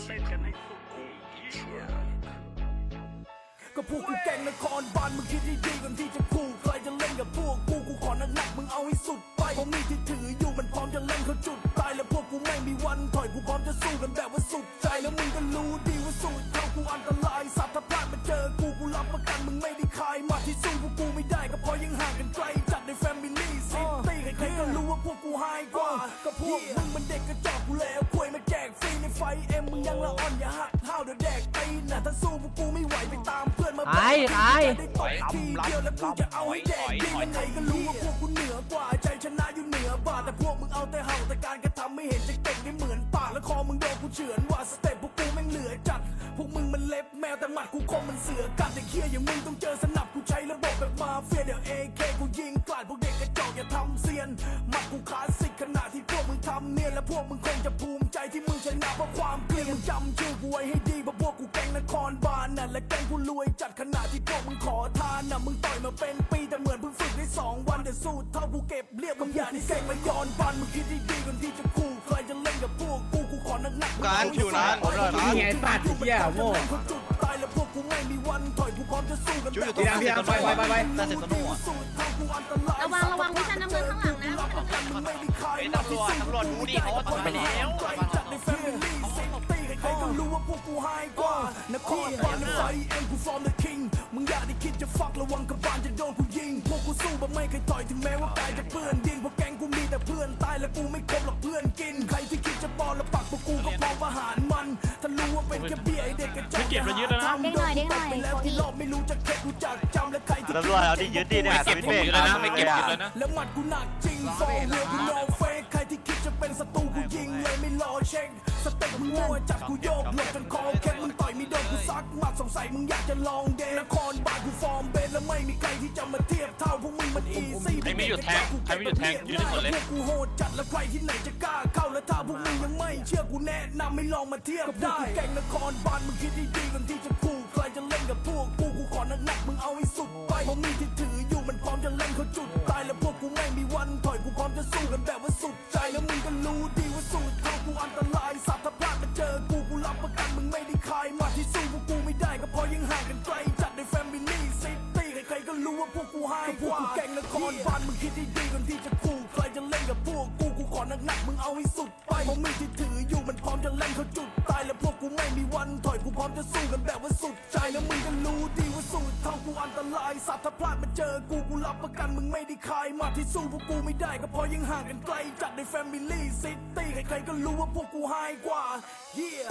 ก็เล่นกันให้สุดดีเหี้ยก็พวกกูแก่งนครบาลมึงคิดดีดีๆก่อนที่จะคู่ใครจะเล่นกับพวกกูกูขอหนักๆมึงเอาให้สุดไปเพราะมีดที่ถืออยู่มันพร้อมจะเล่นเขาจุดตายแล้วพวกกูไม่มีวันถอยกูพร้อมจะสู้กันแบบว่าสุดใจแล้วมึงก็รู้ดีว่าสู้เท่ากูอันตรายสัตว์ถ้าพลาดมาเจอกูกูรับประกันมึงไม่ได้คายมาที่สู้พวกกูไม่ได้ก็เพราะยังห่างกันไกลจัดในแฟมิลี่ซิตี้ใครๆก็รู้ว่าพวกกูไฮกว่าก็พวกมึงมันเด็กกระจอกกูแล้วควยมาแจกฟรีใน ไฟเอ็มมึงยังละอ่อนอย่าหักเท้าเดี๋ยวแดกตีนน่ะถ้าสู้พวกกูไม่ไหวไปตามเพื่อนมาตายตายได้ต่อยทีเดียวแล้วกูจะเอาให้แดกดียังไงก็รู้ว่าพวกกูเหนือกว่าใจชนะอยู่เหนือบาทแต่พวกมึงเอาแต่เห่าแต่การกระทำไม่เห็นจะเก่งได้เหมือนปากแล้วคอมึงโดนกูเฉือนว่าสเต็ปพวกกูแม่งเหลือจัด พวกมึงมันเล็บแมวแต่หมัดกูคมมันเสือกัดแต่เคี้ยอย่างมึงต้องเจอสนับกูใช้ระบบแบบมาเฟียเดี๋ยวเอเคกูยิงกลาดพวกเด็ก มึงคงจะภูมิใจที่มึงชนะเพราะความเกลียดมึงจำชื่อกูไว้ให้ดีเพราะพวกกูแก๊งนครบาลน่ะและแก๊งกูรวยจัดขนาดที่พวกมึงขอทานน่ะมึงต่อยมาเป็นปีแต่เหมือนเพิ่งฝึกได้สองวันแต่สู้เท่ากูเก็บเรียบมึงอย่าได้เก่งมาย้อนบานมึงคิดดีๆก่อนที่จะคู่ใครจะเล่นกับพวกกูกูขอหนักๆมึงการคิวนะเอาให้สุดนี่ไงสัตว์เหี้ยโง่เขาจุดตายแล้วพวกกูไม่มีวันถอยกูพร้อมจะสู้กันจุดอยู่แบบตรงพี่อาร์มพี่อาร์มไปไปไปแต่เสร็จสนุกอะระ วจตำรวจรู้ดิเขาว่าตายไปแล้วจัดในแฟมิลี่ซิตี้ใครๆก็รู้ว่าพวกกูไฮกว่านครบาลไฟเอ็มกูฟอร์มเดอะคิงมึงอย่าได้คิดจะฟักระวังกับบานจะโดนกูยิง พวกกูสู้แบบไม่เคยต่อยถึงแม้ว่ากายจะเปื้อนดินเพราะแก๊งกูมีแต่เพื่อนตายและกูไม่คบหรอกเพื่อนกิน ใครที่คิดจะปอนและปักพวกกูก็พร้อมประหารมันถ้ารู้ว่าเป็นแค่เบี้ยไอเด็กกระจอกเก็บมาเยอะแล้วนะทำโดนกูตบไปแล้วที่รอบไม่รู้จะเข็ดกูจักจำและใครที่ตำรวจเอาดิยึดดิเนี่ยไม่เก็บผมอยู่เลยนะไม่เก็บอยู่เลยนะแล้วหมัดกูหนักจริงฟอร์เรียกูโนเฟ ศัตรูกูยิงเลยไม่รอเช็คสเต็ปมึงมั่วจัดกูโยกหลบจนคอเคล็ดมึงต่อยไม่โดนกูซักหมัดสงสัยมึงอยากจะลองเดนนครบาลกูฟอร์มเบนแล้วไม่มีใครที่จะมาเทียบเท่าพวกมึงมันอีซี่ใครไม่หยุดแทงใครไม่หยุดแทงยืนให้หมดเลยพวกกูโหดจัดแล้วใครที่ไหนจะกล้าเข้าแล้วถ้าพวกมึงยังไม่เชื่อกูแนะนำไม่ลองมาเทียบได้แก่งนครบาลมึงคิดดีๆก่อนที่จะคู่ใครจะเล่นกับพวกกูกูขอหนักๆมึงเอาให้สุดไปเพราะมีดที่ถืออยู่มันพร้อมจะเล่นเขาจุด กูพร้อมจะสู้กันแบบว่าสุดใจ แล้วมึงก็รู้ดีว่าสู้เท่ากูอันตรายสัตว์ถ้าพลาดมาเจอกูกูรับประกันมึงไม่ได้คายมาที่สู้พวกกูไม่ได้ก็เพราะยังห่างกันไกลจัดในแฟมิลี่ซิตี้ใครๆก็รู้ว่าพวกกูไฮกว่าแก่งนครบาลมึงคิดดีๆก่อนที่จะคู่ใครจะเล่นกับพวกกูกูขอหนักๆมึงเอาให้สุดไปเพราะมีดที่ถืออยู่มันพร้อมจะเล่นเขาจุดตายแล้วพวกกูไม่มีวันถอยกูพร้อมจะสู้กันแบบว่าสุดใจแล้วมึงก็รู้ดีว่าสู้ ลายสัตว์ถ้าพลาดมาเจอกูกูรับประกันมึงไม่ได้คายมาที่สู้พวกกูไม่ได้ก็เพราะยังห่างกันไกลจัดในแฟมิลี่ซิตี้ใครๆก็รู้ว่าพวกกูไฮกว่า yeah